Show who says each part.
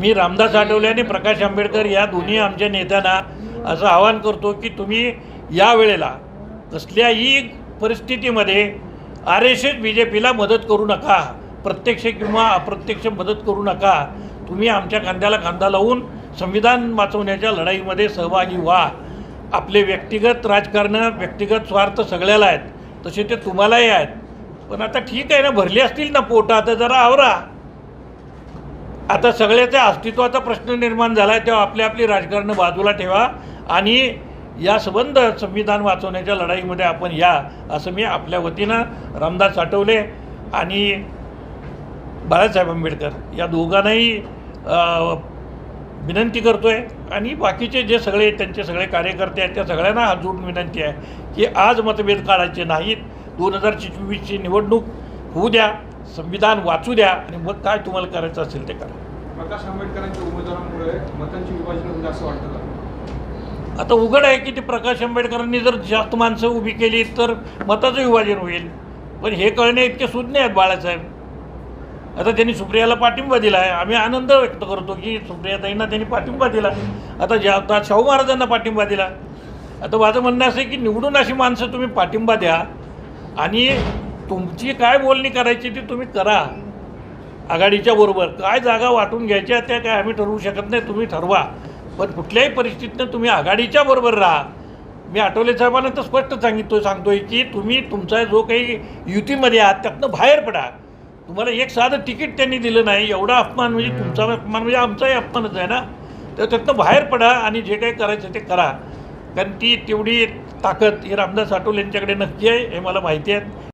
Speaker 1: मी रामदास आठवले आणि प्रकाश आंबेडकर या दोन्ही आमच्या नेत्यांना असं आवाहन करतो की तुम्ही या वेळेला कसल्याही परिस्थितीमध्ये R S S B J पीला मदत करू नका. प्रत्यक्ष किंवा अप्रत्यक्ष मदत करू नका. तुम्ही आमच्या खांद्याला खांदा लावून संविधान वाचवण्याच्या लढाईमध्ये सहभागी व्हा. आपले व्यक्तिगत राजकारण व्यक्तिगत स्वार्थ सगळ्याला आहेत. तसे ते तुम्हालाही आहेत. पण आता ठीक आहे ना भरले असतील ना पोटा. आता जरा आवरा. आता सगळ्याच्या अस्तित्वाचा प्रश्न निर्माण झाला आहे तेव्हा आपली आपली राजकारण बाजूला ठेवा आणि या संबंध संविधान वाचवण्याच्या लढाईमध्ये आपण या असं मी आपल्या वतीनं रामदास आठवले आणि बाळासाहेब आंबेडकर या दोघांनाही विनंती करतो आहे आणि बाकीचे जे सगळे त्यांचे सगळे कार्यकर्ते आहेत त्या सगळ्यांना हात जोडून विनंती आहे की आज मतभेद काढायचे नाहीत. दोन हजार चोवीसची निवडणूक होऊ द्या. संविधान वाचू द्या आणि मग काय तुम्हाला करायचं असेल ते करा.
Speaker 2: प्रकाश आंबेडकरांच्या उमेदवारांमुळे मतांची विभाजन होईल असं वाटतं का?
Speaker 1: आता उघड आहे की ते प्रकाश आंबेडकरांनी जर जास्त माणसं उभी केली तर मताचं विभाजन होईल. पण हे कळणे इतके सुज्ञ आहेत बाळासाहेब. आता त्यांनी सुप्रियाला पाठिंबा दिला आहे. आम्ही आनंद व्यक्त करतो की सुप्रियाताईंना त्यांनी पाठिंबा दिला. आता ज्या आता शाहू महाराजांना पाठिंबा दिला. आता माझं म्हणणं असं आहे की निवडून अशी माणसं तुम्ही पाठिंबा द्या आणि तुमची काय बोलणी करायची ती तुम्ही करा. आघाडीच्या बरोबर. काय जागा वाटून घ्यायच्या त्या काय आम्ही ठरवू शकत नाही तुम्ही ठरवा. पण कुठल्याही परिस्थितीनं तुम्ही आघाडीच्या बरोबर राहा. मी आठवले साहेबांना तर स्पष्ट सांगिततो सांगतोय की तुम्ही तुमचा जो काही युतीमध्ये आहात त्यातनं बाहेर पडा. तुम्हाला एक साधं तिकीट त्यांनी दिलं नाही. एवढा अपमान म्हणजे तुमचा अपमान म्हणजे आमचाही अपमानच आहे ना. तर त्यातनं बाहेर पडा आणि जे काही करायचं ते करा. कारण ती तेवढी ताकद ही रामदास आठवले यांच्याकडे नक्की आहे हे मला माहिती आहे.